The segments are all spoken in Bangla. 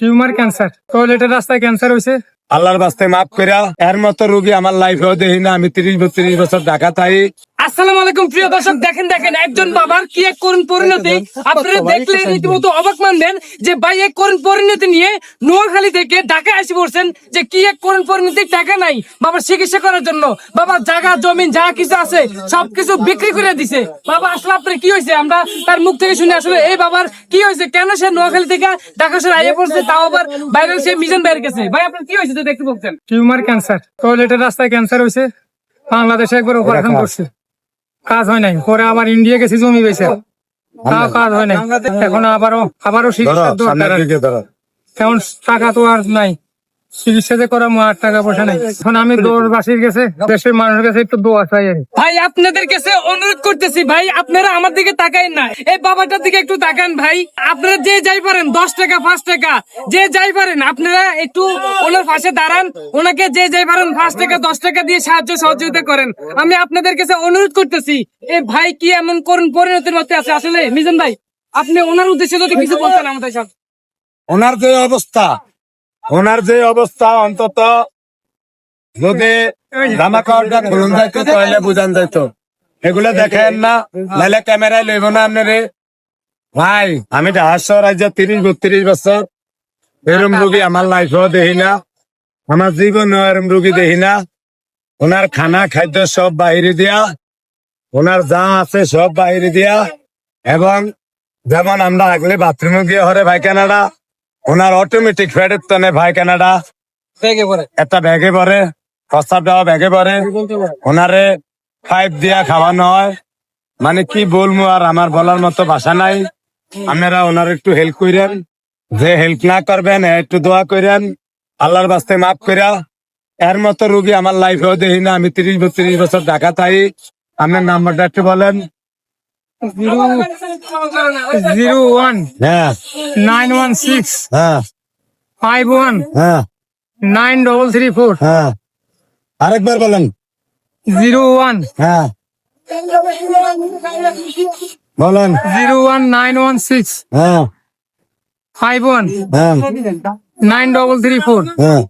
টিউমার ক্যান্সার টয়লেটের রাস্তায় ক্যান্সার হয়েছে আল্লাহর বাস্তে মাফ করিয়া এর মতো রুগী আমার লাইফেও দেখি না। আমি তিরিশ বত্রিশ বছর ঢাকা তাই আসসালামু আলাইকুম প্রিয় দর্শক দেখেন দেখেন একজন বাবার কি এক করুণ পরিণতি? আপনারা দেখলে রীতিমতো অবাক মানবেন যে ভাই এক করুণ পরিণতি নিয়ে নোয়াখালী থেকে ঢাকা এসে পড়ছেন যে কি এক করুণ পরিণতি? টাকা নাই। বাবার চিকিৎসা করার জন্য বাবার জায়গা জমিন যা কিছু আছে সবকিছু বিক্রি করে দিছে। বাবা আসলে আপনার কি হয়েছে? আমরা তার মুখ থেকে শুনে আসলে এই বাবার কি হয়েছে? কেন সে নোয়াখালী থেকে ঢাকা শহরে আইয়ে পড়ছে? তাও আবার বাইরে সে মিজান বাইরে গেছে। ভাই আপনার কি হয়েছে? তো দেখতে বলছেন টিউমার ক্যান্সার। টয়লেটের রাস্তায় ক্যান্সার হয়েছে। বাংলাদেশে একবার অপারেশন করছে। কাজ হয় নাই। পরে আবার ইন্ডিয়া গেছি জমি বেছে তাও কাজ হয় নাই। এখন আবারও আবারও শিক্ষা কেমন দরকার। এখন টাকা তো আর নাই। চিকিৎসা যে করার আর টাকা পয়সা নাই। এখন আমি দৌড়বাসীর গেছে দেশের মানুষের কাছে একটু দোয়া চাই ভাই আপনাদের কাছে অনুরোধ করতেছি ভাই আপনারা আমার দিকে তাকান না। এই বাবাটার দিকে একটু তাকান ভাই। আপনারা যে যাই পারেন দশ টাকা পাঁচ টাকা যে যাই পারেন আপনারা একটু ওনার পাশে দাঁড়ান। ওনাকে যে যাই পারেন পাঁচ টাকা দশ টাকা দিয়ে সাহায্য সহযোগিতা করেন। আমি আপনাদের কাছে অনুরোধ করতেছি এ ভাই কি এমন করুন পরিণতির মধ্যে আছে আসলে মিজান ভাই? আপনি ওনার উদ্দেশ্যে যদি কিছু বলতেন আমাদের সাথে ওনার যে অবস্থা ওনার যে অবস্থা অন্তত যদি জামা কাপড়টা খুলুন যাইতো তাহলে বুঝান যাইতো। এগুলো দেখেন না নাহলে ক্যামেরায় লইব না আপনারে। ভাই আমি ঢাকাশো রাজ্যে তিরিশ বত্রিশ বছর। এরম রুগী আমার লাইফেও দেখি না। আমার জীবনেও এরম রুগী দেখি না। ওনার খানা খাদ্য সব বাইরে দিয়া ওনার যা আছে সব বাইরে দিয়া। এবং যেমন আমরা আগলে বাথরুমে গিয়ে হরে ভাইখানাটা ওনার অটোমেটিক ফ্যাটের তনে ভাইখানাটা দেখে পরে। একটা ব্যাগে পরে প্রস্তাব দেওয়া ব্যাগে পরে। ওনারে ফাইভ দিয়া খাওয়ানো হয়। মানে কি বলব আর আমার বলার মতো ভাষা নাই। আপনারা ওনার একটু হেল্প করেন যে হেল্প না করবেন একটু দোয়া করেন আল্লাহর বাস্তে মাফ করিয়া এর মতো রুগী আমার লাইফেও দেখি না। আমি তিরিশ বত্রিশ বছর ঢাকা তাই আপনার নাম্বারটা একটু বলেন। Zero one. হ্যাঁ। Nine one six. হ্যাঁ। Five one. হ্যাঁ। Nine double three four. হ্যাঁ। আরেকবার বলেন। Zero one. হ্যাঁ। বলেন। Zero one nine one six. হ্যাঁ। Five one. হ্যাঁ। Nine double three four. হ্যাঁ।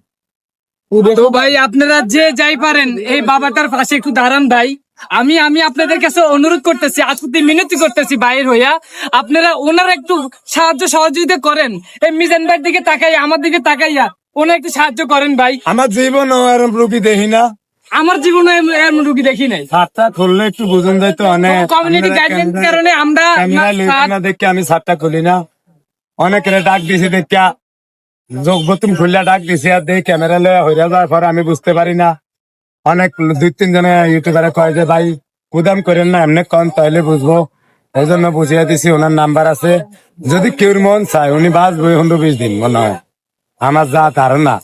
তো ভাই আপনারা যে যাই পারেন এই বাবাটার পাশে একটু দাঁড়ান ভাই। আমি আমি আপনাদের কাছে অনুরোধ করতেছি আজকে মিনতি করতেছি বাইর হইয়া। আপনারা ওনার একটু সাহায্য সহযোগিতা করেন। এই মিজান ভাইয়ের দিকে তাকাই আমার দিকে তাকাইয়া ওনার একটু সাহায্য করেন ভাই। আমার জীবন এরম রুগী দেখি না। আমার জীবনে এম- এমন রুগী দেখি নাই। সাতটা খুললে একটু বুঝুন যায় তো অনেক কমিউনিটি গাইডলাইন কারণে আমরা না দেখে আমি সাতটা খুলি না। অনেকের ডাক দিছি দেখা যোগ বতুম খুললে ডাক দিছি আর দেখি ক্যামেরা লয়ে হইরা যাওয়ার পর আমি বুঝতে পারি না। অনেক দুই তিন জনে ইউটিউবারে কয় যে ভাই কুদাম করেন না এমনি কন তাহলে বুঝব। এই জন্য বুঝিয়ে দিছি ওনার নাম্বার আছে। যদি কেউর মন চায় উনি বাঁচবো হুন্ডু বিশ দিন মনে হয়। আমার যা তার না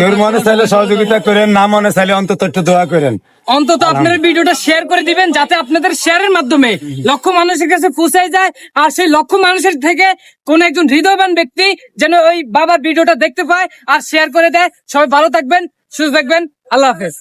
কেউর মনে চাইলে সহযোগিতা করেন না মনে চাইলে অন্তত একটু দোয়া করেন। অন্তত আপনারা ভিডিওটা শেয়ার করে দিবেন যাতে আপনাদের শেয়ারের মাধ্যমে লক্ষ মানুষের কাছে পৌঁছায় যায় আর সেই লক্ষ মানুষের থেকে কোন একজন হৃদয়বান ব্যক্তি যেন ওই বাবার ভিডিওটা দেখতে পায় আর শেয়ার করে দেয়। সবাই ভালো থাকবেন সুস্থ থাকবেন। আল্লাহ হাফেজ